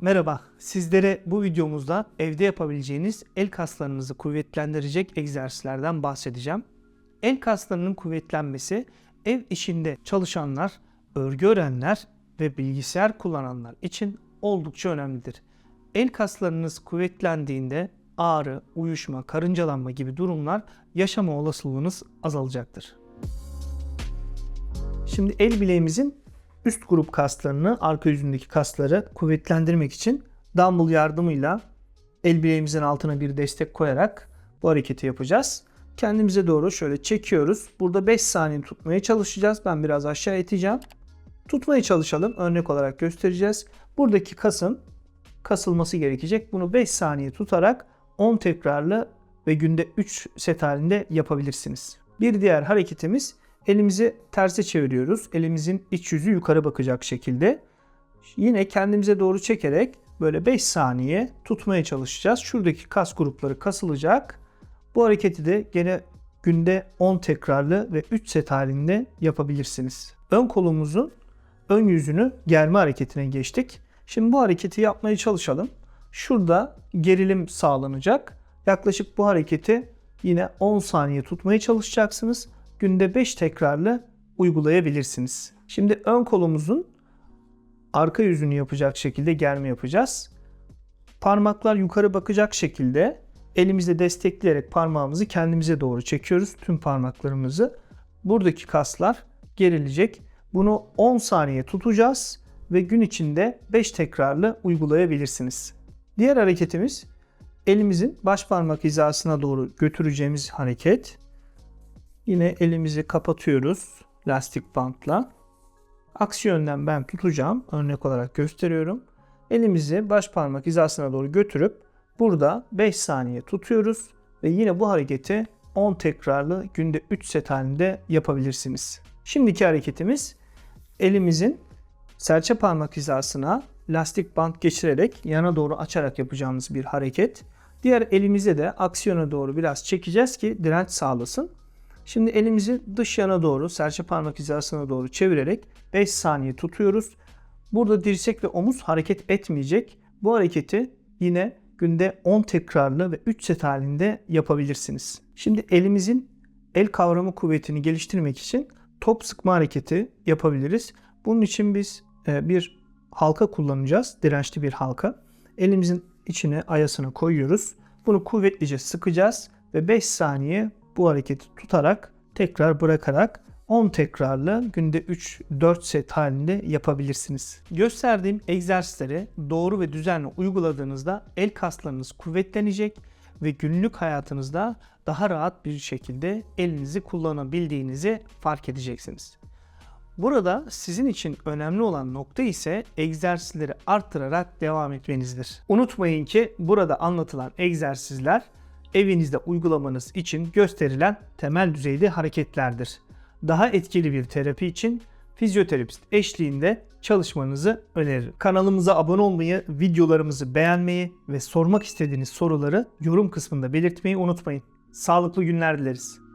Merhaba, sizlere bu videomuzda evde yapabileceğiniz el kaslarınızı kuvvetlendirecek egzersizlerden bahsedeceğim. El kaslarının kuvvetlenmesi ev işinde çalışanlar, örgü örenler ve bilgisayar kullananlar için oldukça önemlidir. El kaslarınız kuvvetlendiğinde ağrı, uyuşma, karıncalanma gibi durumlar yaşama olasılığınız azalacaktır. Şimdi el bileğimizin üst grup kaslarını, arka yüzündeki kasları kuvvetlendirmek için dumbbell yardımıyla el bileğimizin altına bir destek koyarak bu hareketi yapacağız. Kendimize doğru şöyle çekiyoruz. Burada 5 saniye tutmaya çalışacağız. Ben biraz aşağı iteceğim. Tutmaya çalışalım. Örnek olarak göstereceğiz. Buradaki kasın kasılması gerekecek. Bunu 5 saniye tutarak 10 tekrarlı ve günde 3 set halinde yapabilirsiniz. Bir diğer hareketimiz elimizi terse çeviriyoruz. Elimizin iç yüzü yukarı bakacak şekilde. Yine kendimize doğru çekerek böyle 5 saniye tutmaya çalışacağız. Şuradaki kas grupları kasılacak. Bu hareketi de gene günde 10 tekrarlı ve 3 set halinde yapabilirsiniz. Ön kolumuzun ön yüzünü germe hareketine geçtik. Şimdi bu hareketi yapmaya çalışalım. Şurada gerilim sağlanacak. Yaklaşık bu hareketi yine 10 saniye tutmaya çalışacaksınız. Günde 5 tekrarlı uygulayabilirsiniz. Şimdi ön kolumuzun arka yüzünü yapacak şekilde germe yapacağız. Parmaklar yukarı bakacak şekilde elimizle destekleyerek parmağımızı kendimize doğru çekiyoruz. Tüm parmaklarımızı. Buradaki kaslar gerilecek. Bunu 10 saniye tutacağız ve gün içinde 5 tekrarlı uygulayabilirsiniz. Diğer hareketimiz elimizin baş parmak hizasına doğru götüreceğimiz hareket. Yine elimizi kapatıyoruz lastik bantla. Aksi yönden ben tutacağım. Örnek olarak gösteriyorum. Elimizi baş parmak hizasına doğru götürüp burada 5 saniye tutuyoruz ve yine bu hareketi 10 tekrarlı günde 3 set halinde yapabilirsiniz. Şimdiki hareketimiz elimizin serçe parmak hizasına lastik bant geçirerek yana doğru açarak yapacağımız bir hareket. Diğer elimize de aksiyona doğru biraz çekeceğiz ki direnç sağlasın. Şimdi elimizi dış yana doğru, serçe parmak hizasına doğru çevirerek 5 saniye tutuyoruz. Burada dirsek ve omuz hareket etmeyecek. Bu hareketi yine günde 10 tekrarlı ve 3 set halinde yapabilirsiniz. Şimdi elimizin el kavrama kuvvetini geliştirmek için top sıkma hareketi yapabiliriz. Bunun için biz e, bir halka kullanacağız. Dirençli bir halka. Elimizin içine ayasını koyuyoruz. Bunu kuvvetlice sıkacağız ve 5 saniye bu hareketi tutarak tekrar bırakarak 10 tekrarlı günde 3-4 set halinde yapabilirsiniz. Gösterdiğim egzersizleri doğru ve düzenli uyguladığınızda el kaslarınız kuvvetlenecek ve günlük hayatınızda daha rahat bir şekilde elinizi kullanabildiğinizi fark edeceksiniz. Burada sizin için önemli olan nokta ise egzersizleri arttırarak devam etmenizdir. Unutmayın ki burada anlatılan egzersizler evinizde uygulamanız için gösterilen temel düzeyde hareketlerdir. Daha etkili bir terapi için fizyoterapist eşliğinde çalışmanızı öneririm. Kanalımıza abone olmayı, videolarımızı beğenmeyi ve sormak istediğiniz soruları yorum kısmında belirtmeyi unutmayın. Sağlıklı günler dileriz.